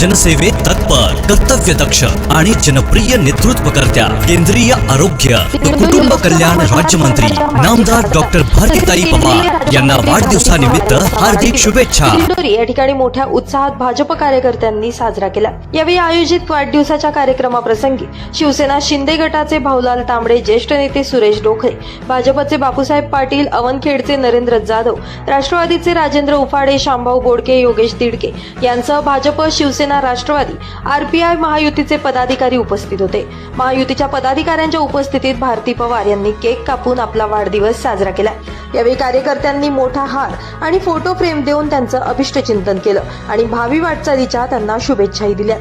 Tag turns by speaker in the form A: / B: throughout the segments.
A: जनसेवेत तत्पर कर्तव्य दक्ष आणि जनप्रिय नेतृत्वकर्त्या केंद्रीय आरोग्य कुटुंब कल्याण राज्यमंत्री नामदार डॉक्टर भारतीताई पवार यांना वाढदिवसानिमित्त हार्दिक शुभेच्छा.
B: या ठिकाणी मोठ्या उत्साहात भाजप कार्यकर्त्यांनी साजरा केला. यावेळी आयोजित वाढदिवसाच्या कार्यक्रमाप्रसंगी शिवसेना शिंदे गटाचे भाऊलाल तांबडे ज्येष्ठ नेते सुरेश डोखरे भाजपचे बापूसाहेब पाटील अवनखेडचे नरेंद्र जाधव राष्ट्रवादीचे राजेंद्र उफाडे शामभाऊ बोडके योगेश तिडके यांसह भाजप शिवसेना राष्ट्रवादी आरपीआय महायुतीचे पदाधिकारी उपस्थित होते. महायुतीच्या पदाधिकाऱ्यांच्या उपस्थितीत भारती पवार यांनी केक कापून आपला वाढदिवस साजरा केला. यावेळी कार्यकर्त्यांनी मोठा हार आणि फोटो फ्रेम देऊन त्यांचं अभिष्टचिंतन केलं आणि भावी वाटचालीच्या त्यांना शुभेच्छाही दिल्या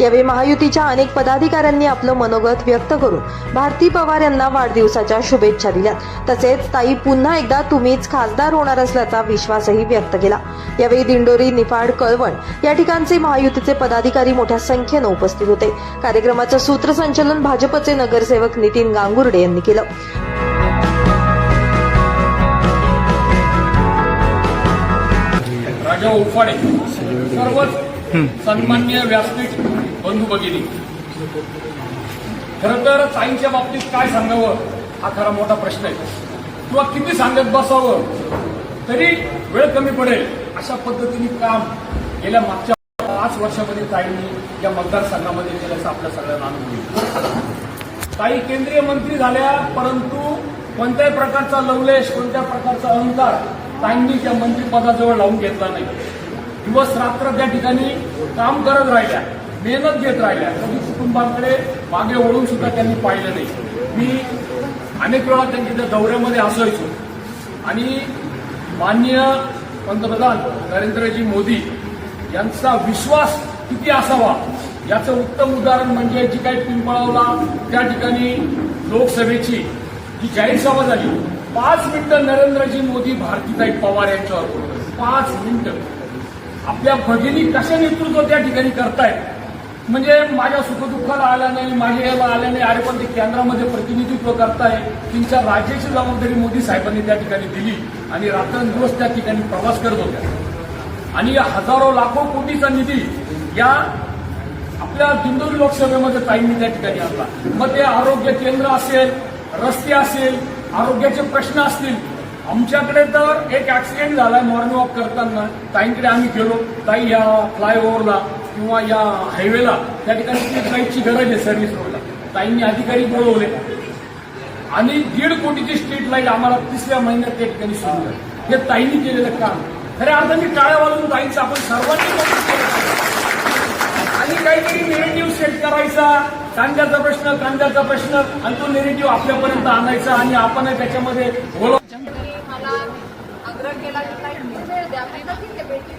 B: यावेळी महायुतीच्या अनेक पदाधिकाऱ्यांनी आपलं मनोगत व्यक्त करून भारती पवार यांना वाढदिवसाच्या शुभेच्छा दिल्यात. तसेच ताई पुन्हा एकदा तुम्हीच खासदार होणार असल्याचा विश्वासही व्यक्त केला. यावेळी दिंडोरी निफाड कळवण या ठिकाणचे महायुतीचे पदाधिकारी मोठ्या संख्येनं उपस्थित होते. कार्यक्रमाचं सूत्रसंचलन भाजपचे नगरसेवक नितीन गांगुर्डे यांनी केलं.
C: राजा उफाडे सर्वच सन्मान्य व्यासपीठ बंधू भगिनी. खरं तर ताईंच्या बाबतीत काय सांगावं? हा खरा मोठा प्रश्न आहे. किंवा किती सांगत बसावं? तरी वेळ कमी पडेल. अशा पद्धतीने काम गेल्या मागच्या पाच वर्षामध्ये ताईंनी या मतदारसंघामध्ये केल्याचा आपल्या सगळ्यांना अनुभव येईल. ताई केंद्रीय मंत्री झाल्या परंतु कोणत्याही प्रकारचा लवलेश कोणत्या प्रकारचा अहंकार ताईंनी त्या मंत्रिपदाजवळ लावून घेतला नाही. दिवस रात्र त्या ठिकाणी काम करत राहिल्या. मेहनत घेत राहिल्या. कधी कुटुंबाकडे मागे वळून सुद्धा त्यांनी पाहिलं नाही. मी अनेक वेळा त्यांच्या दौऱ्यामध्ये असायचो आणि माननीय पंतप्रधान नरेंद्रजी मोदी यांचा विश्वास किती असावा? याचं उत्तम उदाहरण म्हणजे जी काही पिंपळावला त्या ठिकाणी लोकसभेची जी जाहीर सभा झाली पाच मिनिटं नरेंद्रजी मोदी भारतीताई पवार यांच्यावर पाच मिनिटं. आपल्या भगिनी कशा नेतृत्व त्या ठिकाणी करतायत? म्हणजे माझ्या सुखदुःखाला आल्या नाही माझ्या याला आल्या नाही. अरे पण ते केंद्रामध्ये प्रतिनिधित्व करताय. त्यांच्या राज्याची जबाबदारी मोदी साहेबांनी त्या ठिकाणी दिली आणि रात्रंदिवस त्या ठिकाणी प्रवास करत होत्या. आणि या हजारो लाखो कोटीचा निधी या आपल्या दिंडोरी लोकसभेमध्ये ताईंनी त्या ठिकाणी आणला. मग ते आरोग्य केंद्र असेल रस्ते असेल आरोग्याचे प्रश्न असतील आमच्याकडे तर एक ऍक्सिडेंट झालाय मॉर्निंग वॉक करताना. ताईंकडे आम्ही गेलो. ताई या फ्लायओव्हरला किंवा या हायवेला त्या ठिकाणी स्ट्रीट लाईटची गरज आहे सर्व्हिस रोडला ताईंनी अधिकारी बोलवले. आणि दीड कोटीची स्ट्रीट लाइट आम्हाला तिसऱ्या महिन्यात त्या ठिकाणी सुरू झाली. हे ताईंनी केलेलं काम. खऱ्या अर्थाने टाळ्या वाजून ताईंचं आपण सर्वांनी आणि काहीतरी निगेटिव्ह सेट करायचा कांद्याचा प्रश्न कांद्याचा प्रश्न आणि तो निगेटिव्ह आपल्यापर्यंत आणायचा आणि आपण त्याच्यामध्ये बोलव.
D: केला की काही वेळ द्या. ठीक आहे भेटी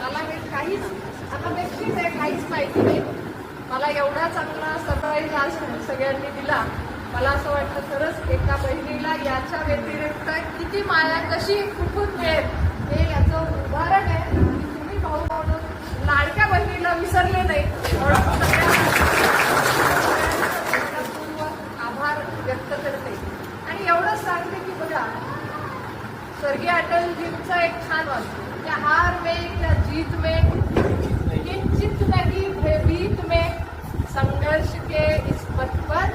D: मला हे काहीच आता नक्कीच आहे काहीच माहिती नाही. मला एवढा चांगला सरप्राईज आज सगळ्यांनी दिला. मला असं वाटतं खरंच एका बहिणीला याच्या व्यतिरिक्त किती माया कशी कुठून मिळेल? हे याचं उदाहरण आहे. की तुम्ही भाऊ भाऊ लाडक्या बहिणीला विसरले नाही. आभार व्यक्त करते. आणि एवढंच सांगते की बघा स्वर्गीय अटलजींचा एक छान वाटतो त्या हार मे त्या जीत मे ये नहीं भयभीत में संघर्ष के इस पथ पर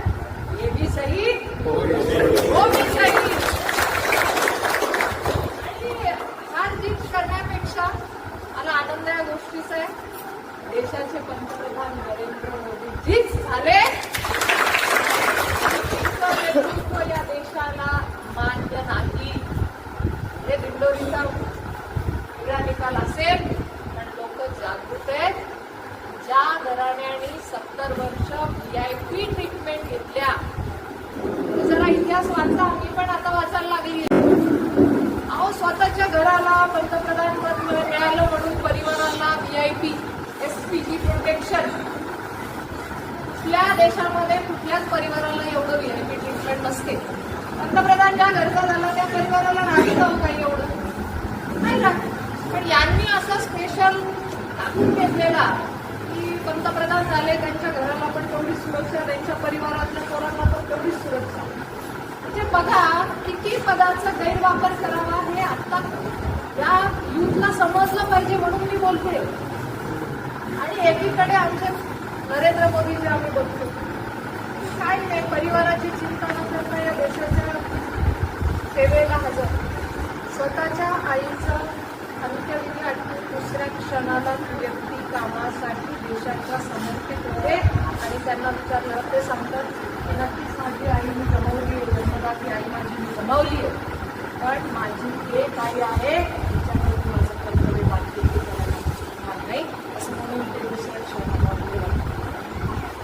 D: ये भी सही वो भी सही। आणि हार जीत करण्यापेक्षा मला आनंद या गोष्टीचा आहे. देशाचे पंतप्रधान नरेंद्र मोदीजीच झाले. इतकं नेतृत्व या देशाला मान्य नाही. हे दिंडोरीचा वेगळा निकाल असेल पण लोक जागृत आहेत ज्या घराण्याने सत्तर वर्ष व्ही आय पी ट्रीटमेंट घेतल्या. जरा इतिहास वाचला मी पण आता वाचायला लागली. अहो स्वतःच्या घराला पंतप्रधान पद मिळालं म्हणून परिवाराला V I P S P G protection कुठल्या देशामध्ये कुठल्याच परिवाराला एवढं व्ही आय पी ट्रीटमेंट नसते. पंतप्रधान ज्या घरचा झाला त्या परिवाराला नाही जाऊ काही एवढं? नाही ना पण यांनी असं स्पेशल टाकून घेतलेला. पंतप्रधान झाले त्यांच्या घराला पण तेवढी सुरक्षा त्यांच्या परिवारातल्या पोरांना पण तेवढी सुरक्षा. ते बघा किती पदाचा गैरवापर करावा हे आता या युथला समजलं पाहिजे म्हणून मी बोलते. आणि एकीकडे आमचे नरेंद्र मोदी जे आम्ही बोलतो. काय नाही परिवाराची चिंता न करता या देशाच्या सेवेला हजर. स्वतःच्या आईचं अंत्यविधी आठवून दुसऱ्या क्षणाला व्यक्ती कामासाठी देशाच्या समर्पित होते आणि त्यांना विचारलं ते सांगतात की नक्कीच माझी आई मी गमावली आहे जन्मदाती आई माझी मी गमावली आहे. पण माझी एक काही आहे तिच्यामुळे मी माझं कर्तव्य बाकी नाही असं म्हणून ते दुसऱ्या क्षणाला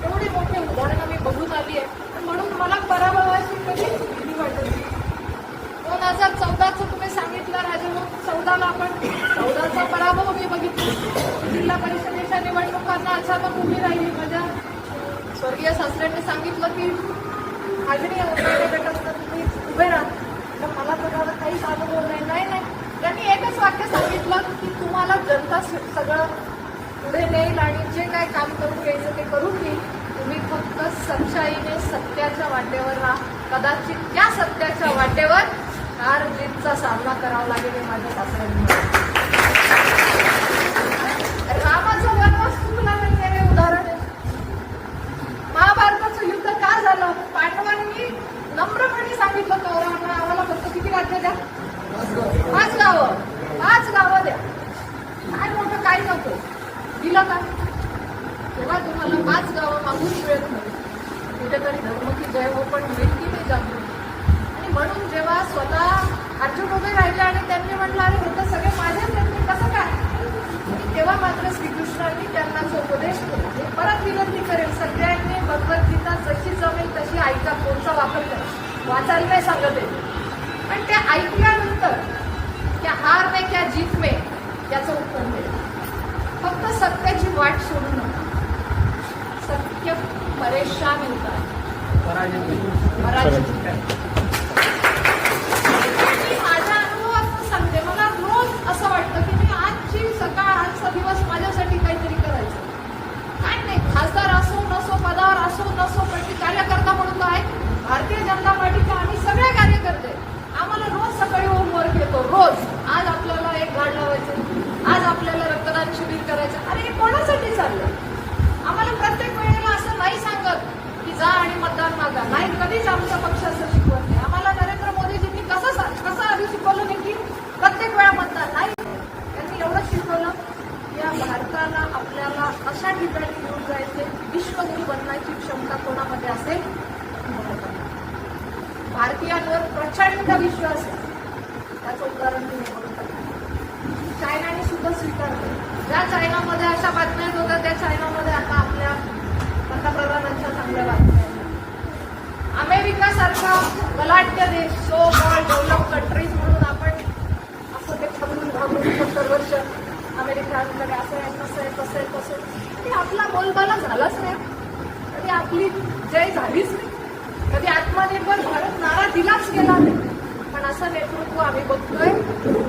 D: एवढी मोठी उदाहरणं मी बघून आली आहे. पण म्हणून मला पराभवाची कधी भीती वाटत नाही. दोन हजार चौदाचं तुम्ही सांगितलं राजू चौदाला आपण चौदाचा पराभव मी बघितला. जिल्हा परिषदेच्या निवडणुकांना अचानक उभी राहिली माझ्या. स्वर्गीय सासऱ्यांनी सांगितलं की मागणी गटात तुम्ही उभे राहा तर मला तर काहीच अनुभव नाही. नाही नाही. त्यांनी एकच वाक्य सांगितलं की तुम्हाला जनता सगळं पुढे नेईल आणि जे काय काम करून घ्यायचं ते करून घेईल. तुम्ही फक्त सच्चाईने सत्याच्या वाटेवर राहा. कदाचित त्या सत्याच्या वाटेवर हार जीतचा सामना करावा लागेल हे माझ्या सासऱ्यांनी. रामाचं रामाचा वनवास चुकला नाही हे उदाहरण आहे महाभारताचं युद्ध का झालं पांडवांनी नम्रपणे सांगितलं कौरवांना आम्हाला फक्त द्या. पाच गावं पाच गावं द्या. काय मोठं काय नको. दिलं का? तेव्हा तुम्हाला पाच गावं मागून मिळत नाही कुठेतरी धर्म की जय हो पण व्यक्ती नाही जाणून आणि म्हणून जेव्हा स्वतः अर्जुन उभे राहिले आणि त्यांनी म्हटलं अरे होतं सगळे माझ्याच आहेत मी कसं काय? तेव्हा मात्र श्रीकृष्णांनी त्यांना जो उपदेश केला परत विनंती करेल सगळ्यांनी भगवद्गीता जशी जमेल तशी ऐका कोणचा वापर करा. वाचायला नाही सांगत आहे पण ते ऐकल्यानंतर त्या हार में क्या जीत में याचं उत्तर मिळेल फक्त सत्याची वाट सोडू नका. सत्य परेशान होतात पराजित होतात. मी माझ्या अनुभवातून सांगते. मला रोज असं वाटतं की मी आजची सकाळ आजचा दिवस माझ्यासाठी काहीतरी करायचं. काय नाही खासदार असो नसो पदावर असो नसो पण मी कार्यकर्ता म्हणून काय भारतीय जनता पार्टीचे आम्ही सगळे कार्यकर्ते. आम्हाला रोज सकाळी होमवर्क येतो रोज आज आपल्याला एक झाड लावायचं आज आपल्याला रक्तदान शिबिर करायचं अरे हे कोणासाठी चाललं आम्हाला प्रत्येक वेळेला असं नाही सांगत की जा आणि मतदान मागा नाही कधीच आमचा पक्ष असं शिकवत नाही आम्हाला नरेंद्र मोदीजींनी कसं सा- कसं आधी शिकवलं नाही की प्रत्येक वेळा मतदान नाही त्यांनी एवढं शिकवलं की या भारताला आपल्याला अशा ठिकाणी घेऊन जायचे. विश्वगुरु बनण्याची क्षमता कोणामध्ये असेल? भारतीयांवर प्रचंड विश्वास त्याचं उदाहरण तुम्ही चायनाने सुद्धा स्वीकारलं ज्या चायनामध्ये अशा बातम्या येत होत्या. त्या चायनामध्ये आता आपल्या पंतप्रधानांच्या चांगल्या बातम्या आहेत. अमेरिका सारखा बलाढ्य देश सो कॉल डेव्हलप कंट्रीज म्हणून आपण असं ते खबरून घाबरून सत्तर वर्ष अमेरिकाकडे असं आहे कसं आहे तसं आहे तसं. आहे. कधी आपला बोलबाला झालाच नाही. कधी आपली जय झालीच नाही. कधी आत्मनिर्भर भारत नारा दिलाच गेला नाही. पण असं नेतृत्व आम्ही बघतोय.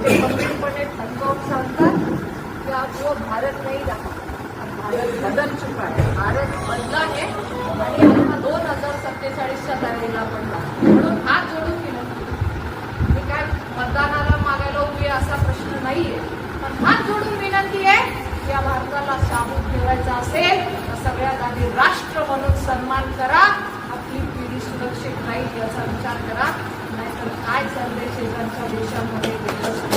D: ते गंभीरपणे ठणकावून सांगतात की अब वो भारत नाही राहा भारत बदल चुका आहे. भारत बदला आहे. आणि आता दोन हजार सत्तेचाळीसच्या तयारीला पडला म्हणून हात जोडून गेलो मी काय मतदानाला मागायला उभी असा प्रश्न नाहीये. हात जोडून विनंती आहे की या भारताला साबूत ठेवायचा असेल तर सगळ्यात आधी राष्ट्र म्हणून सन्मान करा आपली पिढी सुरक्षित राहील याचा विचार करा. नाहीतर काय चाललंय शेजारच्या देशामध्ये